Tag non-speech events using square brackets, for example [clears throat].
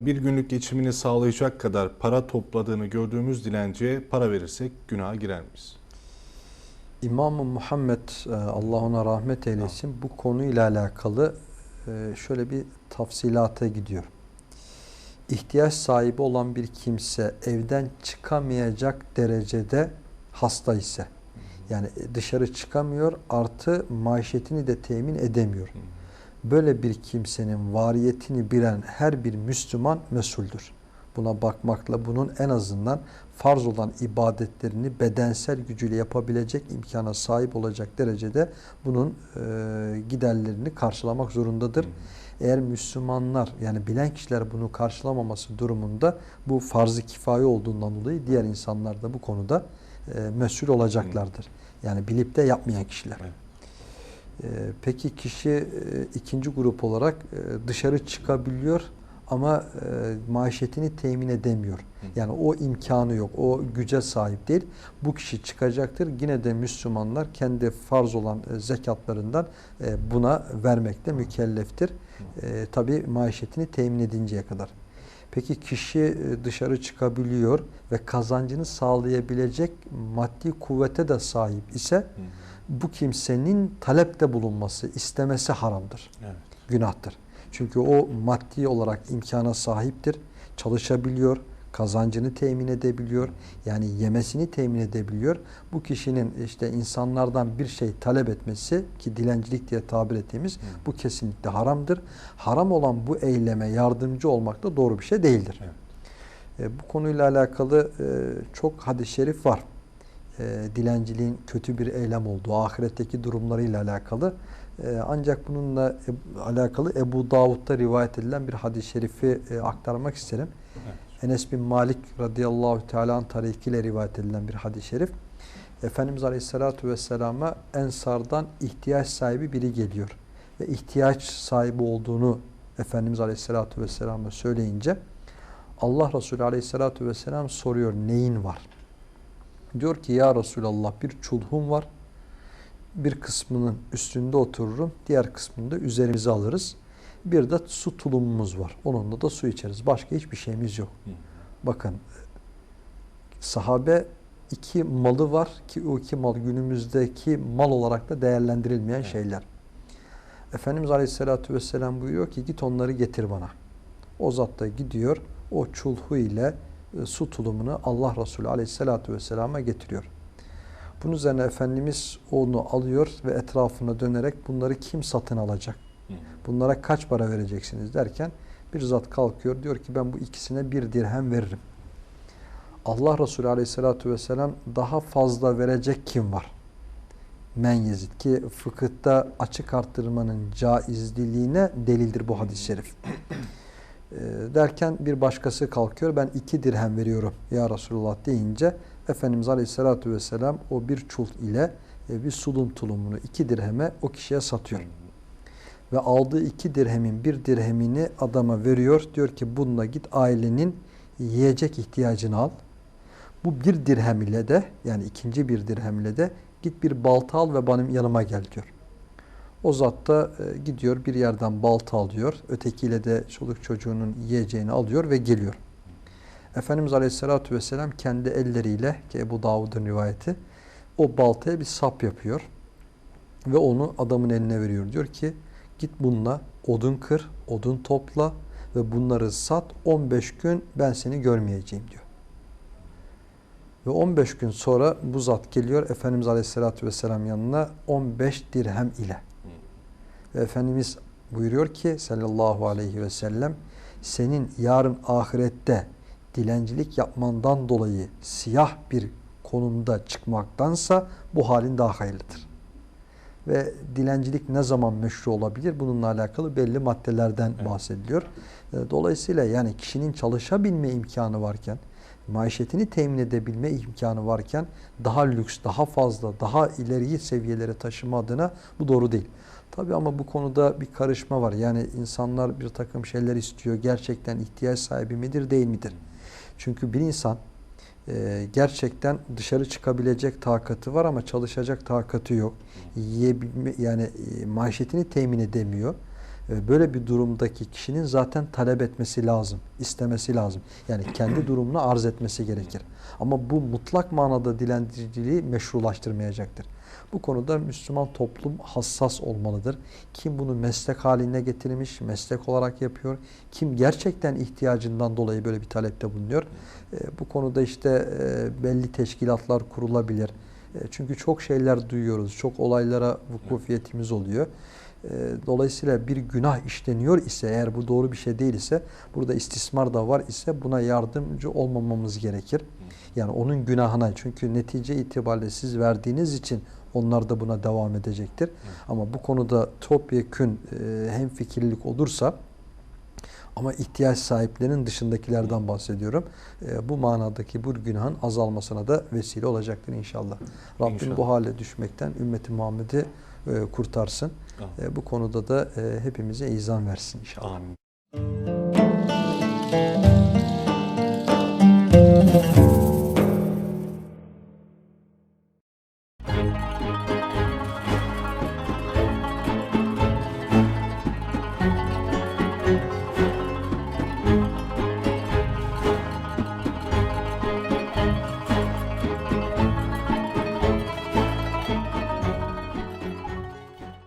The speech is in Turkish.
Bir günlük geçimini sağlayacak kadar para topladığını gördüğümüz dilenciye para verirsek günaha girer miyiz? İmam-ı Muhammed e, Allah ona rahmet eylesin bu konuyla alakalı e, şöyle bir tafsilata gidiyor. İhtiyaç sahibi olan bir kimse evden çıkamayacak derecede hasta ise yani dışarı çıkamıyor artı maişetini de temin edemiyor. Böyle bir kimsenin variyetini bilen her bir Müslüman mesuldür. Buna bakmakla bunun en azından farz olan ibadetlerini bedensel gücüyle yapabilecek imkana sahip olacak derecede bunun e, giderlerini karşılamak zorundadır. Eğer Müslümanlar yani bilen kişiler bunu karşılamaması durumunda bu farz-ı kifaye olduğundan dolayı diğer insanlar da bu konuda e, mesul olacaklardır. Yani bilip de yapmayan kişiler. Evet. Ee, Peki kişi e, ikinci grup olarak e, dışarı çıkabiliyor ama e, maişetini temin edemiyor. Yani o imkanı yok, o güce sahip değil. Bu kişi çıkacaktır. Yine de Müslümanlar kendi farz olan e, zekatlarından e, buna vermekte mükelleftir. E, Tabi maişetini temin edinceye kadar. Peki kişi e, dışarı çıkabiliyor ve kazancını sağlayabilecek maddi kuvvete de sahip ise bu kimsenin talepte bulunması, istemesi haramdır. Evet. Günahtır. Çünkü o maddi olarak imkana sahiptir. Çalışabiliyor, kazancını temin edebiliyor. Yani yemesini temin edebiliyor. Bu kişinin işte insanlardan bir şey talep etmesi ki dilencilik diye tabir ettiğimiz bu kesinlikle haramdır. Haram olan bu eyleme yardımcı olmak da doğru bir şey değildir. Evet. E, bu konuyla alakalı e, çok hadis-i şerif var. E, dilenciliğin kötü bir eylem olduğu, ahiretteki durumlarıyla alakalı. E, ancak bununla e, alakalı Ebu Davud'da rivayet edilen bir hadis-i şerifi e, aktarmak isterim. Enes bin Malik radıyallahu teala tarikiyle rivayet edilen bir hadis-i şerif. Efendimiz Aleyhisselatü Vesselam'a Ensardan ihtiyaç sahibi biri geliyor. Ve ihtiyaç sahibi olduğunu Efendimiz Aleyhisselatü Vesselam'a söyleyince Allah Resulü Aleyhisselatü Vesselam soruyor neyin var? Diyor ki ya Resulallah bir çulhum var. Bir kısmının üstünde otururum. Diğer kısmını da üzerimize alırız. Bir de su tulumumuz var. Onunla da su içeriz. Başka hiçbir şeyimiz yok. Bakın sahabe iki malı var ki o iki mal günümüzdeki mal olarak da değerlendirilmeyen Evet. şeyler. Efendimiz Aleyhisselatü Vesselam buyuruyor ki git onları getir bana. O zat da gidiyor o çulhu ile e, su tulumunu Allah Resulü Aleyhisselatü Vesselam'a getiriyor. Bunun üzerine Efendimiz onu alıyor ve etrafına dönerek bunları kim satın alacak? Bunlara kaç para vereceksiniz derken bir zat kalkıyor diyor ki ben bu ikisine bir dirhem veririm. Allah Resulü Aleyhisselatü Vesselam daha fazla verecek kim var? Men yezid ki fıkıhta açık arttırmanın caizliliğine delildir bu hadis-i şerif. Ee, derken bir başkası kalkıyor ben iki dirhem veriyorum ya Resulullah deyince Efendimiz Aleyhisselatü Vesselam o bir çul ile e, bir sulum tulumunu iki dirheme o kişiye satıyor. Ve aldığı iki dirhemin bir dirhemini adama veriyor. Diyor ki bununla git ailenin yiyecek ihtiyacını al. Bu bir dirhem ile de yani ikinci bir dirhem ile de git bir balta al ve benim yanıma gel diyor. O zat da e, gidiyor bir yerden balta alıyor. Ötekiyle de çoluk çocuğunun yiyeceğini alıyor ve geliyor. Efendimiz Aleyhisselatü Vesselam kendi elleriyle ki Ebu Davud'un rivayeti o baltaya bir sap yapıyor. Ve onu adamın eline veriyor. Diyor ki git bununla odun kır, odun topla ve bunları sat 15 gün ben seni görmeyeceğim diyor. Ve 15 gün sonra bu zat geliyor Efendimiz Aleyhisselatü Vesselam yanına 15 dirhem ile. Ve Efendimiz buyuruyor ki sallallahu aleyhi ve sellem senin yarın ahirette dilencilik yapmandan dolayı siyah bir konumda çıkmaktansa bu halin daha hayırlıdır. Ve dilencilik ne zaman meşru olabilir? Bununla alakalı belli maddelerden Evet. bahsediliyor. E, Dolayısıyla yani kişinin çalışabilme imkanı varken, maişetini temin edebilme imkanı varken daha lüks, daha fazla, daha ileri seviyelere taşıma adına bu doğru değil. Tabi ama bu konuda bir karışma var. Yani insanlar bir takım şeyler istiyor. Gerçekten ihtiyaç sahibi midir, değil midir? Çünkü bir insan e, gerçekten dışarı çıkabilecek takatı var ama çalışacak takatı yok. Yiyebilme, yani e, maişetini temin edemiyor. E, Böyle bir durumdaki kişinin zaten talep etmesi lazım, istemesi lazım. Yani kendi [clears throat] durumunu arz etmesi gerekir. Ama bu mutlak manada dilendiriciliği meşrulaştırmayacaktır. Bu konuda Müslüman toplum hassas olmalıdır. Kim bunu meslek haline getirmiş, meslek olarak yapıyor, kim gerçekten ihtiyacından dolayı böyle bir talepte bulunuyor. E, Bu konuda işte e, belli teşkilatlar kurulabilir. E, Çünkü çok şeyler duyuyoruz, çok olaylara vukufiyetimiz oluyor. E, Dolayısıyla bir günah işleniyor ise eğer bu doğru bir şey değil ise burada istismar da var ise buna yardımcı olmamamız gerekir. Yani onun günahına çünkü netice itibariyle siz verdiğiniz için onlar da buna devam edecektir. Ama bu konuda topyekün e, hem fikirlilik olursa ama ihtiyaç sahiplerinin dışındakilerden bahsediyorum. E, bu manadaki bu günahın azalmasına da vesile olacaktır inşallah. Rabbim İnşallah. bu hale düşmekten ümmeti Muhammed'i e, kurtarsın. E, bu konuda da e, hepimize izan versin inşallah. Amin.